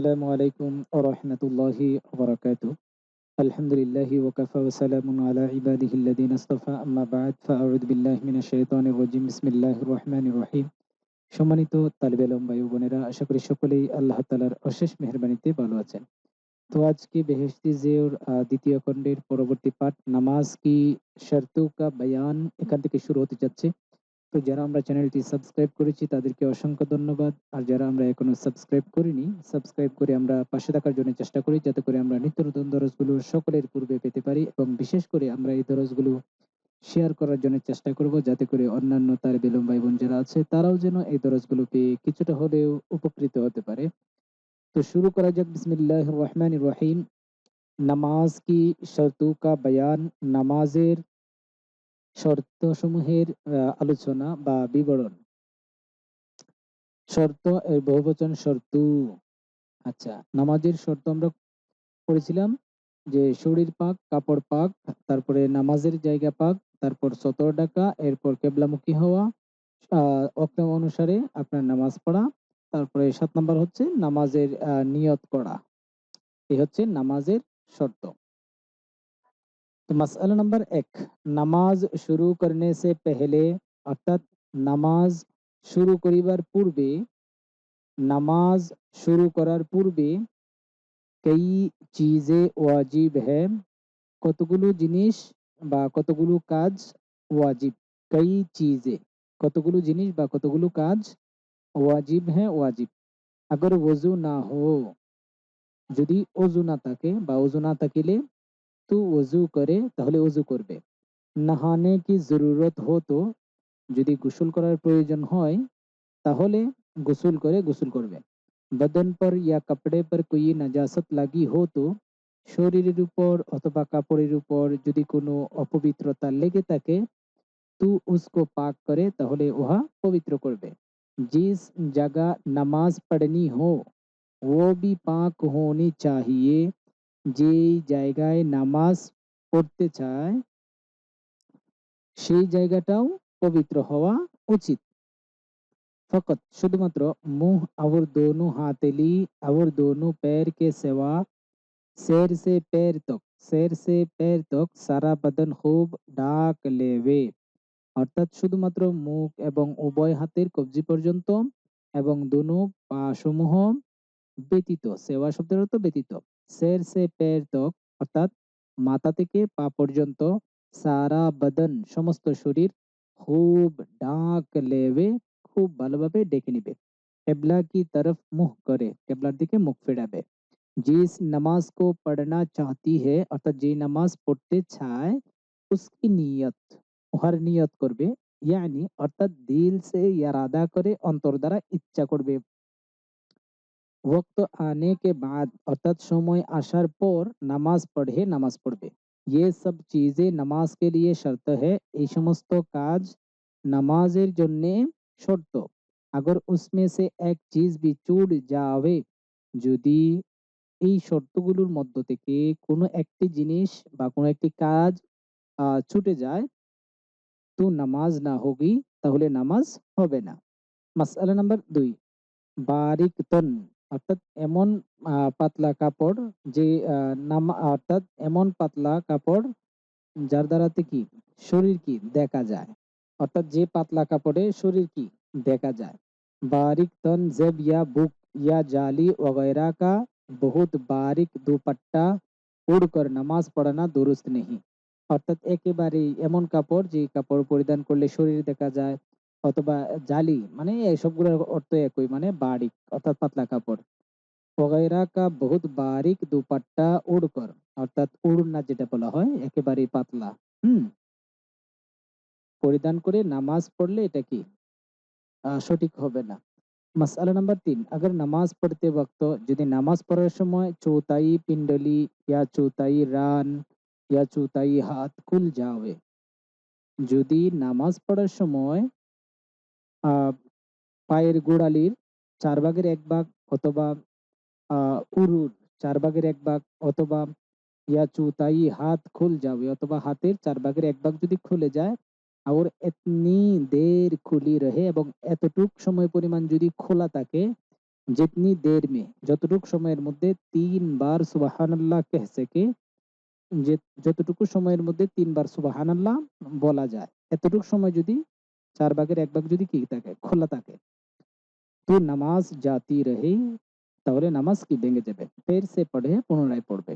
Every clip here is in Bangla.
আসসালামু আলাইকুম ওরহমতুল্লাহি ওবরাকাত আলহামদুলিল্লাহি ওয়াকাফা ওয়াসালামুন আলা ইবাদিহি আল্লাযিনা ইসতাফা আম্মা বা'দ ফাআউযু বিল্লাহি মিনাশ শাইতানির রাজিম। বিসমিল্লাহির রহমানির রহিম। সম্মানিত তালিবে ভাই বোনেরা, আশা করি সকলেই আল্লাহ তাআলার অশেষ মেহেরবানিতে ভালো আছেন। তো আজকে বেহেশতি জিওর দ্বিতীয় খণ্ডের পরবর্তী পাঠ, নামাজ কি শর্তু কা বায়ান, এখান থেকে শুরু হতে যাচ্ছে। তো যারা আমরা চ্যানেলটি সাবস্ক্রাইব করেছি, তাদেরকে অসংখ্য ধন্যবাদ। আর যারা আমরা এখনও সাবস্ক্রাইব করিনি, সাবস্ক্রাইব করে আমরা পাশে থাকার জন্য চেষ্টা করি, যাতে করে আমরা নিত্য নতুন দরজগুলো সকলের পূর্বে পেতে পারি এবং বিশেষ করে আমরা এই দরজগুলো শেয়ার করার জন্য চেষ্টা করব, যাতে করে অন্যান্য তার বেলুম ভাই বোন যারা আছে, তারাও যেন এই দরজগুলো পেয়ে কিছুটা হলেও উপকৃত হতে পারে। তো শুরু করা যাক। বিসমিল্লাহ রহমান রহিম। নামাজ কি শর্তু কা বয়ান? নামাজের শর্তসমূহের আলোচনা বা বিবরণ। শর্ত এর বহুবচন শর্ত। আচ্ছা নামাজের শর্ত আমরা পড়েছিলাম যে শরীর পাক, কাপড় পাক, তারপরে নামাজের জায়গা পাক, তারপর সতর ডাকা, এরপর কেবলামুখী হওয়া অক্রম অনুসারে আপনার নামাজ পড়া, তারপরে সাত নাম্বার হচ্ছে নামাজের নিয়ত করা। এই হচ্ছে নামাজের শর্ত। तो मसला नंबर एक নামাজ শুরু করনে সে পেহলে অর্থাৎ নামাজ শুরু করিবার পূর্বে নামাজ শুরু করার পূর্বে কই চিজে ওয়াজিব হ্যাঁ কতগুলো জিনিস বা কতগুলো কাজ ওয়াজিব কই চিজে কতগুলো জিনিস বা কতগুলো কাজ ওয়াজিব হ্যাঁ ওয়াজিব আগর ওজু না হো যদি অজু না থাকে বা অজু না থাকিলে তো ওযু করে তাহলে ওযু করবে নাহানে কি জরুরত हो तो যদি গোসল করার প্রয়োজন হয় তাহলে গোসল করে গোসল করবে বদন पर या कपड़े पर कोई नजासत लगी हो तो শরীরের উপর অথবা কাপড়ের উপর যদি কোনো অপবিত্রতা লেগে থাকে তো उसको पाक करे তাহলে উহা পবিত্র করবে जिस जगह नमाज पढ़नी हो वो भी पाक होनी चाहिए যেই জায়গায় নামাজ পড়তে চায় সেই জায়গাটাও পবিত্র হওয়া উচিত ফকত শুধুমাত্র মুহ और दोनों हाथेली और दोनों पैर के सिवा सैर से पैर तक सैर से पैर तक সারা বদন খুব ঢাক লেবে অর্থাৎ শুধুমাত্র মুখ এবং উভয় হাতের কবজি পর্যন্ত এবং দুনো পা সমূহ ব্যতীত সেবা শব্দের অর্থ ব্যতীত সের সে পের তক অর্থাৎ মাথা থেকে পা পর্যন্ত সারা বদন সমস্ত শরীর খুব ডাক লেবে খুব ভালোভাবে ডেকে নিবে কেবলা কি তরফ মুখ করে কেবলার দিকে মুখ ফেরাবে जिस नमाज को पढ़ना चाहती है অর্থাৎ যে নামাজ পড়তে চায় उसकी নিয়ত উহার নিয়ত করবে ইয়ানি অর্থাৎ দিল সে ইরাদা করে অন্তর দ্বারা ইচ্ছা করবে वक्त आने के बाद অর্থাৎ সময় আসার পর নামাজ পড়ে নামাজ পড়বে ये सब चीजें নামাজ के लिए शर्त है এই সমস্ত কাজ নামাজের জন্য শর্ত अगर उसमें से एक चीज भी छूट जावे যদি এই শর্তগুলোর মধ্য থেকে কোনো একটি জিনিস বা কোনো একটি কাজ ছুটে যায় তো নামাজ না হোগি তাহলে নামাজ হবে না মাসআলা নাম্বার দুই বারিক তন অর্থাৎ এমন পাতলা কাপড় যে নামা অর্থাৎ এমন পাতলা কাপড় যার দ্বারাতে কি শরীর কি দেখা যায় অর্থাৎ যে পাতলা কাপড়ে শরীর কি দেখা যায় बारीक तन जेब या बुक या जाली वगैरह का बहुत बारीक दुपट्टा উড়কর নামাজ পড়ানা দুরুস্ত নেই অর্থাৎ একেবারেই এমন কাপড় যে কাপড় পরিধান করলে শরীর দেখা যায় অথবা জালি মানে সবগুলোর অর্থ একই মানে বারিক অর্থাৎ পাতলা কাপড়। ওগাইরা কা বহুত বারিক দুপাট্টা উড়কর অর্থাৎ উড়না যেটা বলা হয়, একেবারেই পাতলা, হুম? পরিধান করে নামাজ পড়লে এটা কি? সঠিক হবে না। মাসালা নাম্বার তিন, আগর নামাজ পড়তে বক্ত, যদি নামাজ পড়ার সময় চৌতাই পিণ্ডলি, ইয়া চৌতাই রান, ইয়া চৌতাই হাত খুল যাওয়ে। যদি নামাজ পড়ার সময় পায়ের গোড়ালির চার ভাগের এক ভাগ অথবা উরুর চার ভাগের এক ভাগ অথবা ইয়াচু তাই হাত খুল যাবে অথবা হাতের চার ভাগের এক ভাগ যদি খুলে যায় আর এতনি দের খুলি রহে এবং এতটুক সময় পরিমাণ যদি খোলা থাকে, যেতনি দের মে, যতটুক সময়ের মধ্যে তিনবার সুবাহান্লাহ কেহ কে, যে, যতটুকু সময়ের মধ্যে তিনবার সুবাহান্লাহ বলা যায়, এতটুক সময় যদি চার ভাগের এক ভাগ যদি কি থাকে, খোলা থাকে। তো নামাজ জাতি রহে, তাহলে নামাজ কি ভেঙে যাবে? ফের সে পড়ে, পুনরায় পড়বে।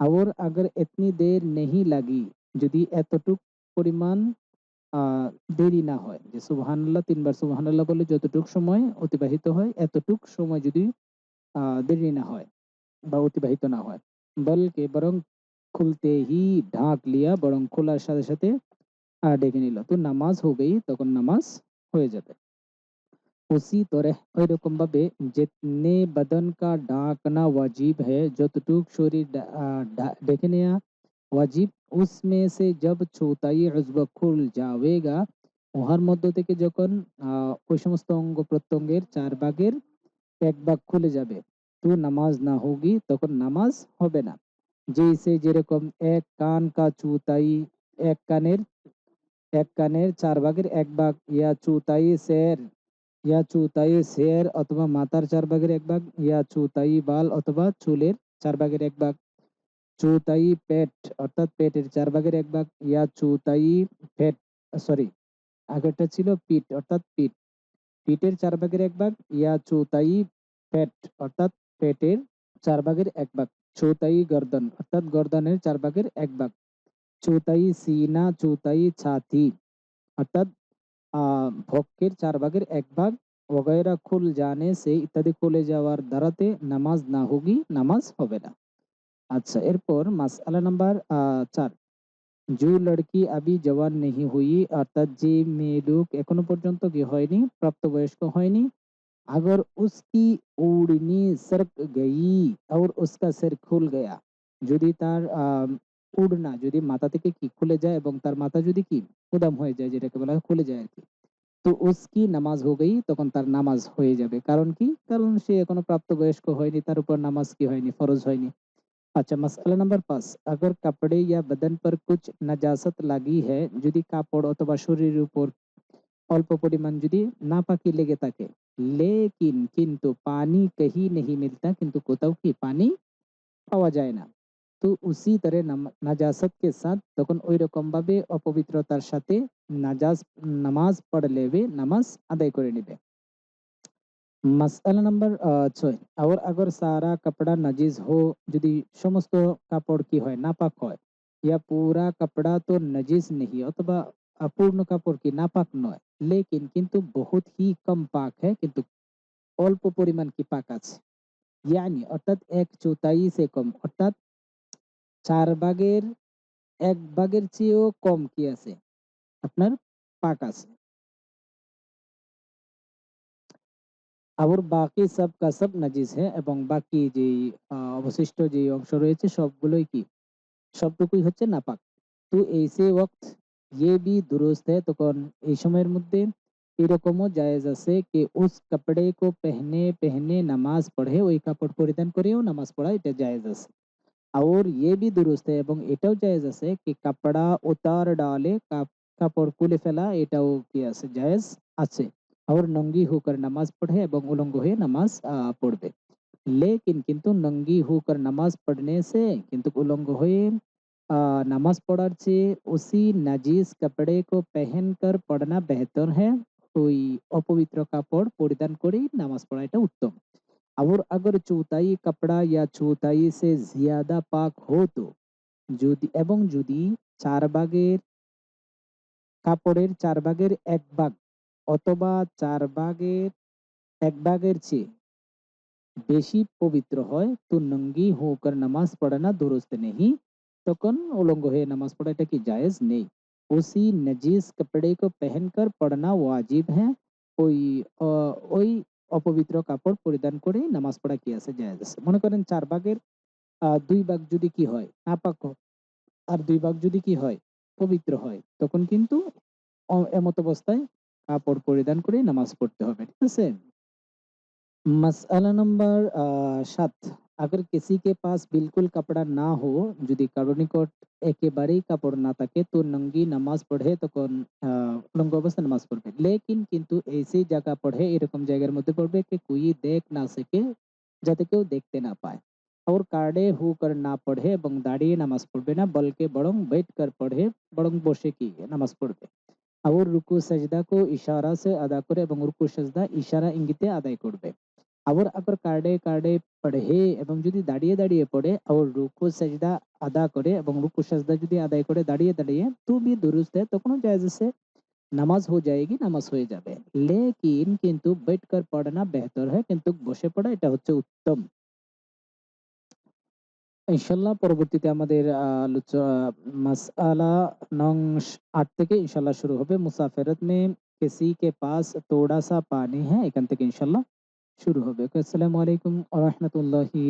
আর আগর এতনি দের নেহি লাগি, যদি এতটুক পরিমাণ দেরি না হয়, যে সুবাহান্লাহ তিনবার সুবাহান্লাহ বলে যতটুক সময় অতিবাহিত হয়, এতটুক সময় যদি দেরি না হয় বা অতিবাহিত না হয়। বলকে বরং খুলতে ঢাক লিয়া বরং খোলার সাথে সাথে ডেকে নিল তো নামাজ হবেই তখন নামাজ হয়ে যাবে उसी तरह ওইরকম ভাবে जितने बदन का ढाकना वाजिब है যতটুক শরীর ডা- আহ ঢা- ঢেকে নেওয়া ওয়াজিব उसमें से जब চৌতাই উজব খুল যাবেগা উহার মধ্য থেকে যখন আহ ওই সমস্ত অঙ্গ প্রত্যঙ্গের চার ভাগের এক ভাগ খুলে যাবে তো নামাজ না হোগি তখন নামাজ হবে না जैसे যেরকম এক কান কা চুতাই এক কানের এক কানের চার ভাগের এক ভাগ, ইয়া চুতাই শের ইয়া চুতাই শের অথবা মাথার চার ভাগের এক ভাগ, ইয়া চুতাই বাল, অথবা চুলের চার ভাগের এক ভাগ। চুতাই পেট, অর্থাৎ পেটের চার ভাগের এক ভাগ, ইয়া চুতাই পেট সরি, আগেরটা ছিল পিঠ অর্থাৎ পিঠ পিঠের চার ভাগের এক ভাগ, ইয়া চুতাই পেট অর্থাৎ পেটের চার ভাগের এক ভাগ। চৌতাই গর্দন, অর্থাৎ গর্দনের চার ভাগের এক ভাগ। চৌতাই সিনা চৌতাই ছাতি অর্থাৎ আহ ভক্কের চার ভাগের এক ভাগ वगैरह खुल जाने से ইত্যাদি খুলে যাওয়ার দ্বারাতে নামাজ না হোগি নামাজ হবে না আচ্ছা এরপর মাসআলা নাম্বার আহ চার जो लड़की अभी जवान नहीं हुई অর্থাৎ যে মেয়ে লোক এখনো পর্যন্ত কি হয়নি প্রাপ্তবয়স্ক হয়নি अगर उसकी ओढ़नी सरक गई और उसका सिर खुल गया যদি তার পূর্ণা যদি মাথা থেকে কি খুলে যায় এবং তার মাথা যদি কি উদাম হয়ে যায়, যেটাকে বলা খুলে যায় আর কি তো উসকি নামাজ হো গেই তখন তার নামাজ হয়ে যাবে। কারণ কি? কারণ সে এখনও প্রাপ্তবয়স্ক হয়নি, তার উপর নামাজ কি হয়নি, ফরজ হয়নি। আচ্ছা মাসলা নাম্বার পাঁচ। আগর কাপড়ে ইয়া বদন পর কুচ নাজাসত লাগি হ্যাঁ যদি কাপড় অথবা শরীরের উপর অল্প পরিমাণ যদি না পাকি লেগে থাকে। লেকিন কিন্তু পানি কহি নেই মিলতা, কিন্তু কোথাও কি পানি পাওয়া যায় না। কিন্তু উসি তারে নাজাসত সাথ তখন ওই রকমভাবে অপবিত্রতার সাথে নাজাজ নামাজ পড়ে নামাজ আদায় করে নেবে। মাসালা নাম্বার ছয়। আর আগর সারা কাপড়া নাজিজ হো, যদি সমস্ত কাপড় কি হয়, নাপাক হয়, ইয়া পুরা কাপড়া তো নাজিজ নেই অথবা পূর্ণ কাপড় কি নাপাক নয়। লেকিন কিন্তু বহুত হি কম পাক হ্যাঁ কিন্তু অল্প পরিমাণ কি পাক আছে। ইয়ানি অর্থাৎ এক চৌতাই সে কম অর্থাৎ চার ভাগের এক ভাগের চেয়েও কম কি আছে আপনার পাক আছে আবার বাকি সব কা সব নাজিস হ্যাঁ এবং বাকি যে আহ, অবশিষ্ট যে অংশ রয়েছে সবগুলোই কি সবটুকুই হচ্ছে নাপাক তো এইসে ওয়াক্ত ये भी दुरुस्त है তখন এই সময়ের মধ্যে এরকমও জায়েজ আছে कि उस कपड़े को पहने पहने নামাজ পড়ে ওই কাপড় পরিধান করেও নামাজ পড়া এটা জায়েজ আছে और ये भी दुरुस्त है এবং এটাও জায়েজ আছে कि কাপড়া উতার ডালে কাপ- কাপড় খুলে ফেলা এটাও কি আছে জায়েজ আছে और নঙ্গি হোকর নামাজ পড়ে এবং উলঙ্গ হয়ে নামাজ আহ, পড়বে लेकिन কিন্তু নঙ্গি হোকর নামাজ পড়নে से কিন্তু উলঙ্গ হয়ে আহ, নামাজ পড়ার চেয়ে উসি নাজিস কাপড়ে কো পেহেনকর পড়না বেহতর হ্যাঁ ওই অপবিত্র কাপড় পরিধান করেই নামাজ পড়া এটা উত্তম और अगर চৌতাই কাপড়া ইয়া চৌতাই সে জিয়াদা পাক হতো যদি এবং যদি চার ভাগের কাপড়ের চার ভাগের এক ভাগ অথবা চার ভাগের এক ভাগের চেয়ে বেশি পবিত্র হয় তো নঙ্গি হোকর নামাজ পড়ানা দুরুস্ত নেই তখন উলঙ্গ হয়ে নামাজ পড়া এটা কি জায়েজ নেই उसी नजीस कपड़े को पहनकर पढ़ना वाजिब है ওই আহ, ওই অপবিত্র কাপড় পরিধান করে নামাজ পড়া কি আছে? জায়েজ আছে। মনে করেন চার ভাগের দুই ভাগ যদি কি হয়, নাপাক আর দুই ভাগ যদি কি হয়, পবিত্র হয়, তখন কিন্তু এমত অবস্থায় কাপড় পরিধান করে নামাজ পড়তে হবে। ঠিক আছে? मसला नंबर আ ৭ अगर किसी के पास बिल्कुल कपड़ा ना हो যদি কারো নিকট একেবারেই কাপড় না থাকে তো নঙ্গি নামাজ পড়ে তখন আ উলঙ্গ অবস্থায় নামাজ পড়বে। লেকিন কিন্তু ऐसी জায়গা পড়ে এরকম জায়গার মধ্যে পড়বে कि कोई देख ना सके যাতে কেউ দেখতে না পায়। और কার্ডে होकर না পড়ে এবং দাঁড়িয়ে নামাজ পড়বে না বলকে বরং बैठकर পড়ে বরং বসে কি নামাজ পড়বে। और রুকু সেজদা को ইশারা से अदा করে এবং রুকু সেজদা ইশারা ইঙ্গিতে আদায় করবে। আবার আকর কার্ডে কার্ডে পড়ে এবং যদি দাঁড়িয়ে দাঁড়িয়ে পড়ে আর রুকু সাজদা আদা করে এবং রুকু সাজদা যদি আদায় করে দাঁড়িয়ে দাঁড়িয়ে তো দুরুস্ত, তখনও জায়জ সে নামাজ হয়ে যায়গি, নামাজ হয়ে যাবে। লেকিন কিন্তু বেট কর বেহতর হয়, কিন্তু বসে পড়া এটা হচ্ছে উত্তম। ইনশাল্লাহ পরবর্তীতে আমাদের মাসালা নং আট থেকে ইনশাল্লাহ শুরু হবে। মুসাফিরত মে, কিসি কে পাস তোড়াসা পানি হ্যাঁ এখান থেকে ইনশাল্লাহ। শুরু হবে। আসসালামু আলাইকুম আ রাহমাতুল্লাহি।